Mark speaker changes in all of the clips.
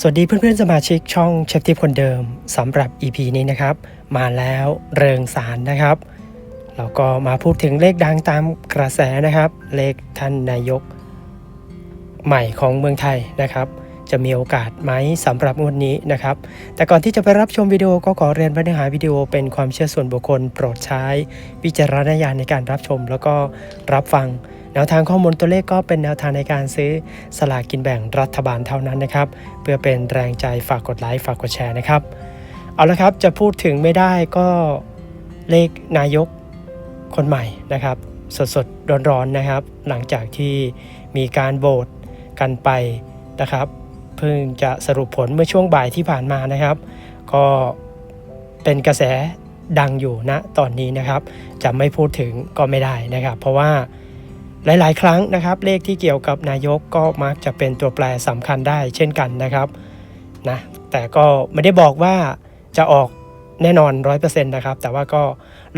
Speaker 1: สวัสดีเพื่อนๆสมาชิกช่องเชฟทิปคนเดิมสำหรับ EP นี้นะครับ มาแล้วเริงสารนะครับเราก็มาพูดถึงเลขดังตามกระแสนะครับ เลขท่านนายกใหม่ของเมืองไทยนะครับ จะมีโอกาสไหมสำหรับงวดนี้นะครับ แต่ก่อนที่จะไปรับชมวิดีโอก็ขอเรียนว่าเนื้อหาวิดีโอเป็นความเชื่อส่วนบุคคลโปรดใช้ วิจารณญาณในการรับชม แล้วก็รับฟัง แนวทางข้อมูลตัวเลขก็เป็นแนวทางในการซื้อสลากกินแบ่งรัฐบาลเท่านั้นนะครับ เพื่อเป็นแรงใจฝากกดไลค์ฝากกดแชร์นะครับ เอาละครับจะพูดถึงไม่ได้ก็เลขนายกคนใหม่นะครับ สดสดๆร้อนๆนะครับ หลังจากที่มีการโหวตกันไปนะครับเพิ่งจะสรุปผลเมื่อช่วงบ่ายที่ผ่านมานะครับ ก็เป็นกระแสดังอยู่ณตอนนี้นะครับ จะไม่พูดถึงก็ไม่ได้นะครับ เพราะว่า หลาย ๆ ครั้งนะครับ เลขที่เกี่ยวกับนายกก็มักจะเป็นตัวแปรสำคัญได้เช่นกันนะครับนะแต่ก็ไม่ได้บอกว่าจะออกแน่นอน 100%นะครับ แต่ว่าก็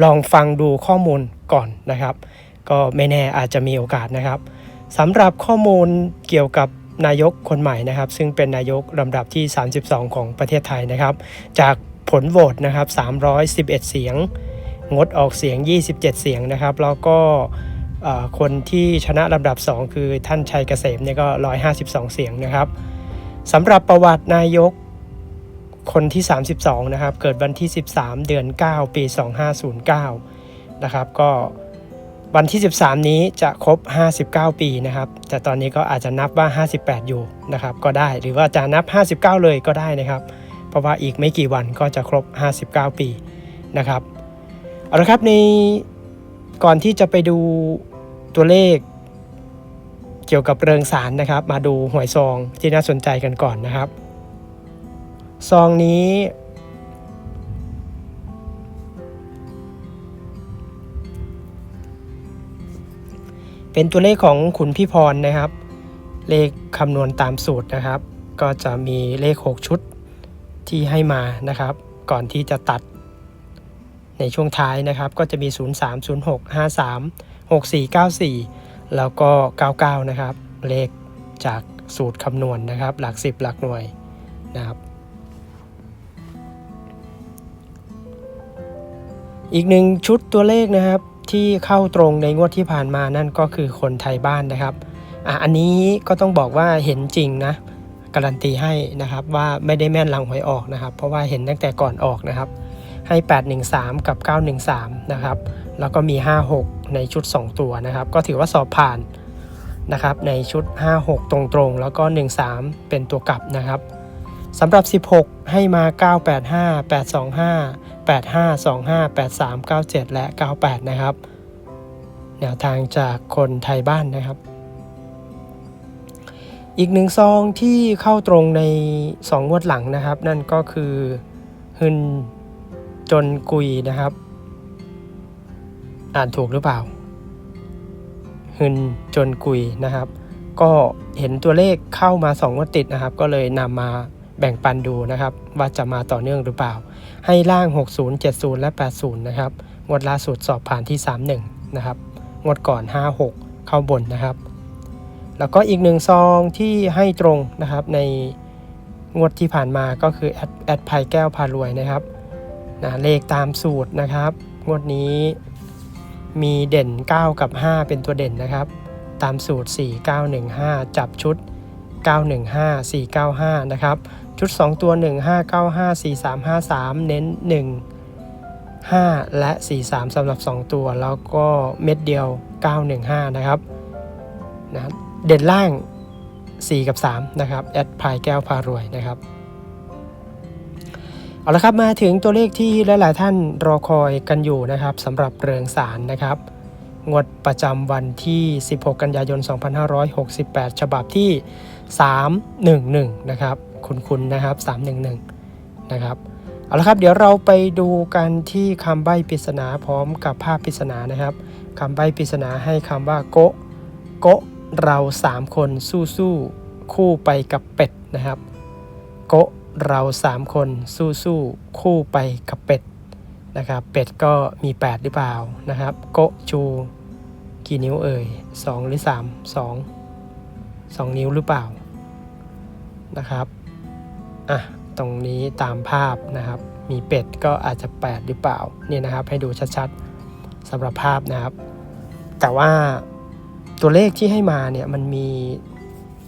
Speaker 1: ลองฟังดูข้อมูลก่อนนะครับ ก็ไม่แน่อาจจะมีโอกาสนะครับสำหรับข้อมูลเกี่ยวกับนายกคนใหม่นะครับ ซึ่งเป็นนายกลำดับที่ 32 ของประเทศไทยนะครับ จากผลโหวตนะครับ 311 เสียง งดออกเสียง 27 เสียงนะครับ แล้วก็ คนที่ชนะลำดับ 2 คือท่านชัยเกษมเนี่ยก็ 152 เสียงนะครับสำหรับประวัตินายกคนที่ 32 นะครับ เกิดวันที่ 13 เดือน 9 ปี 2509 นะครับ ก็วันที่ 13 นี้จะครบ 59 ปีนะครับ แต่ตอนนี้ก็อาจจะนับว่า 58 อยู่นะครับ ก็ได้ หรือว่าจะนับ 59 เลยก็ได้นะครับ เพราะว่าอีกไม่กี่วันก็จะครบ 59 ปีนะครับ เอาละครับใน ก่อนที่จะไปดูตัวเลข เกี่ยวกับเริงสารนะครับ มาดูหวยซองที่น่าสนใจกันก่อนนะครับ ซองนี้ เป็นตัวเลขของคุณพี่พรนะครับ เลขคำนวณตามสูตรนะครับ ก็จะมีเลข 6 ชุดที่ให้มานะครับ ก่อนที่จะตัด ในช่วงท้ายนะครับก็จะมี 0 3 0 6 5 3 6 4 9 4 แล้วก็ 99 นะครับ เลขจากสูตรคำนวณนะครับ หลัก 10 หลักหน่วยนะครับอีกหนึ่งชุดตัวเลขนะครับที่เข้าตรงในงวดที่ผ่านมานั่นก็คือคนไทยบ้านนะครับอะอันนี้ก็ต้องบอกว่าเห็นจริงนะการันตีให้นะครับว่าไม่ได้แม่นลังหวยออกนะครับ เพราะว่าเห็นตั้งแต่ก่อนออกนะครับ ให้ 813 กับ 913 นะครับ แล้วก็มี 56 ในชุด 2 ตัวนะครับ ก็ถือว่าสอบผ่านนะครับ ในชุด 56 ตรงๆ แล้วก็ 13 เป็นตัวกลับนะครับสำหรับ 16 ให้มา 985 825 8525 8397 และ 98 นะครับ แนวทางจากคนไทยบ้านนะครับ อีกหนึ่งซองที่เข้าตรงใน 2 งวดหลังนะครับ นั่นก็คือฮึน จนกุยนะครับ อ่านถูกหรือเปล่าฮึนจนกุยนะครับ ก็เห็นตัวเลขเข้ามา2งวดติดนะครับ ก็เลยนำมาแบ่งปันดูนะครับ ว่าจะมาต่อเนื่องหรือเปล่า ให้ล่าง 60 70 และ 80 นะครับ งวดล่าสุดสอบผ่านที่ 31 นะครับ งวดก่อน 56 เข้าบนนะครับ แล้วก็อีกหนึ่งซองที่ให้ตรงนะครับในงวดที่ผ่านมาก็คือแอดแอดภัยแก้วพารวยนะครับ นะเลขตามสูตรนะครับ งวดนี้มีเด่น 9 กับ 5 เป็นตัวเด่นนะครับ ตามสูตร 4915 จับชุด 915 495 นะครับ ชุด 2 ตัว 1595 4353 เน้น 1 5 และ 43สำหรับ 2 ตัว แล้วก็เม็ดเดียว 915 นะครับนะเด่นล่าง 4 กับ 3 นะครับ แอดพายแก้วพารวยนะครับ เอาละครับมาถึงตัวเลขที่หลาย ๆ ท่านรอคอยกันอยู่นะครับสำหรับเรืองสารนะครับ งวดประจำวันที่ 16 กันยายน 2568 ฉบับที่ 311 นะครับ คุณๆนะครับ 311 นะครับ เอาละครับเดี๋ยวเราไปดูกันที่คำใบ้ปริศนาพร้อมกับภาพปริศนานะครับคำใบ้ปริศนาให้คำว่าโกะโกะเรา 3 คนสู้สู้คู่ไปกับเป็ดนะครับ โกะ เรา3คนสู้สู้คู่ไปกับเป็ดนะครับ เป็ดก็มี 8 หรือเปล่านะครับ โกชูกี่นิ้วเอ่ย 2 หรือ 3 2 2 นิ้วหรือเปล่านะครับอะตรงนี้ตามภาพนะครับ มีเป็ดก็อาจจะ 8 หรือเปล่าเนี่ยนะครับให้ดูชัดๆสำหรับภาพนะครับ แต่ว่าตัวเลขที่ให้มาเนี่ยมันมี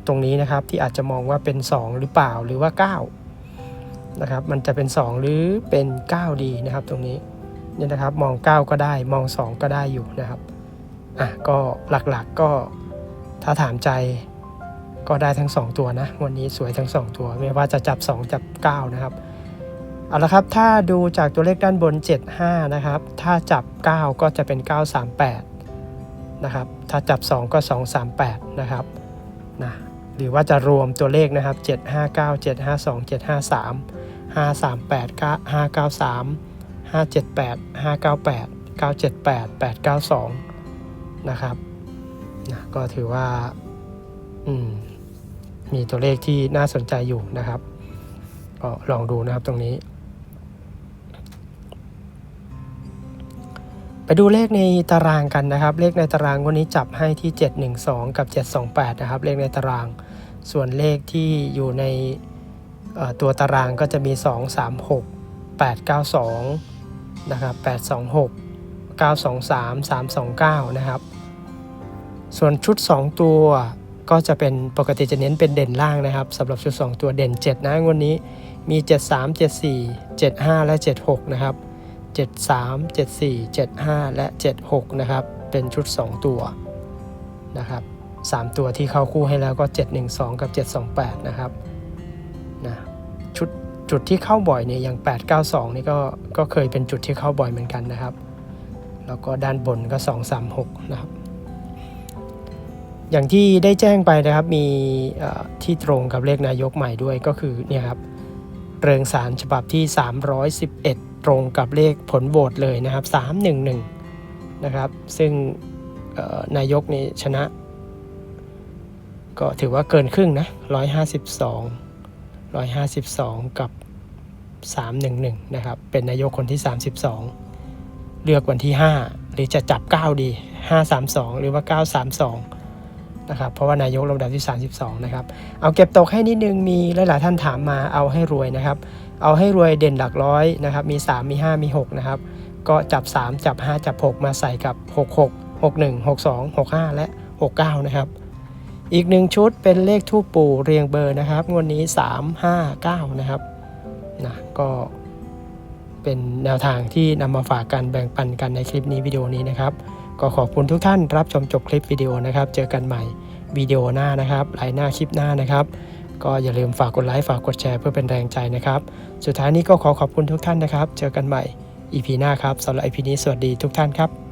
Speaker 1: ตรงนี้นะครับที่อาจจะมองว่าเป็น 2 หรือเปล่าหรือว่า 9 นะครับมันจะเป็น 2 หรือเป็น 9 ดีนะครับตรงนี้เนี่ยนะครับมอง 9 ก็ได้มอง 2 ก็ได้อยู่นะครับอะก็หลักๆก็ถ้าถามใจก็ได้ทั้ง 2 ตัวนะวันนี้สวยทั้ง 2 ตัว ไม่ว่าจะจับ 2 จับ 9 นะครับเอาละครับถ้าดูจากตัวเลขด้านบน 75 นะครับ ถ้าจับ 9 ก็จะเป็น 938 นะครับ ถ้าจับ 2 ก็ 238 นะครับนะหรือว่าจะรวมตัวเลขนะครับ 759 752 753 538 593 578 598 978 892 นะครับนะก็ถือว่ามมีตัวเลขที่น่าสนใจอยู่นะครับก็ลองดูนะครับตรงนี้ ไปดูเลขในตารางกันนะครับ เลขในตารางวันนี้จับให้ที่ 712 กับ 728 นะครับ เลขในตารางส่วนเลขที่อยู่ใน ตัวตารางก็จะมี 236 892 นะครับ 826 923 329 นะครับ ส่วนชุด 2 ตัวก็จะเป็นปกติจะเน้นเป็นเด่นล่างนะครับสำหรับชุด 2 ตัวเด่น 7 นะงวันนี้มี 73 74 75 และ 76 นะครับ 73 74 75 และ 76 นะครับ เป็นชุด 2 ตัวนะครับ 3 ตัวที่เข้าคู่ให้แล้วก็ 712 กับ 728 นะครับ ชุดจุดที่เข้าบ่อยเนี่ยอย่าง 892 นี่ก็ก็เคยเป็นจุดที่เข้าบ่อยเหมือนกันนะครับ แล้วก็ด้านบนก็ 236 นะครับ อย่างที่ได้แจ้งไปนะครับมีที่ตรงกับเลขนายกใหม่ด้วยก็คือเนี่ยครับเริงสารฉบับที่ 311 ตรงกับเลขผลโหวตเลยนะครับ 311 นะครับ ซึ่งนายกนี่ชนะ ก็ถือว่าเกินครึ่งนะ 152 152 กับ 311 นะครับ เป็นนายกคนที่ 32 เลือกวันที่ 5 หรือจะจับ 9 ดี 532 หรือว่า 932 นะครับ เพราะว่านายกลำดับที่ 32 นะครับ เอาเก็บตกให้นิดนึง มีหลายๆท่านถามมาเอาให้รวยนะครับ เอาให้รวยเด่นหลักร้อยนะครับ มี 3 มี 5 มี 6 นะครับ ก็จับ 3 จับ 5 จับ 6 มาใส่กับ 66 61 62 65 และ 69 นะครับ อีกหนึ่งชุดเป็นเลขทูปปู่เรียงเบอร์นะครับงวดนี้ 3 5 9 นะครับนะก็เป็นแนวทางที่นำมาฝากกันแบ่งปันกันในคลิปนี้วิดีโอนี้นะครับ ก็ขอบคุณทุกท่านรับชมจบคลิปวิดีโอนะครับ เจอกันใหม่วิดีโอหน้านะครับไลน์หน้าคลิปหน้านะครับ ก็อย่าลืมฝากกดไลค์ฝากกดแชร์เพื่อเป็นแรงใจนะครับ สุดท้ายนี้ก็ขอขอบคุณทุกท่านนะครับ เจอกันใหม่ EP หน้าครับสำหรับ EP นี้สวัสดีทุกท่านครับ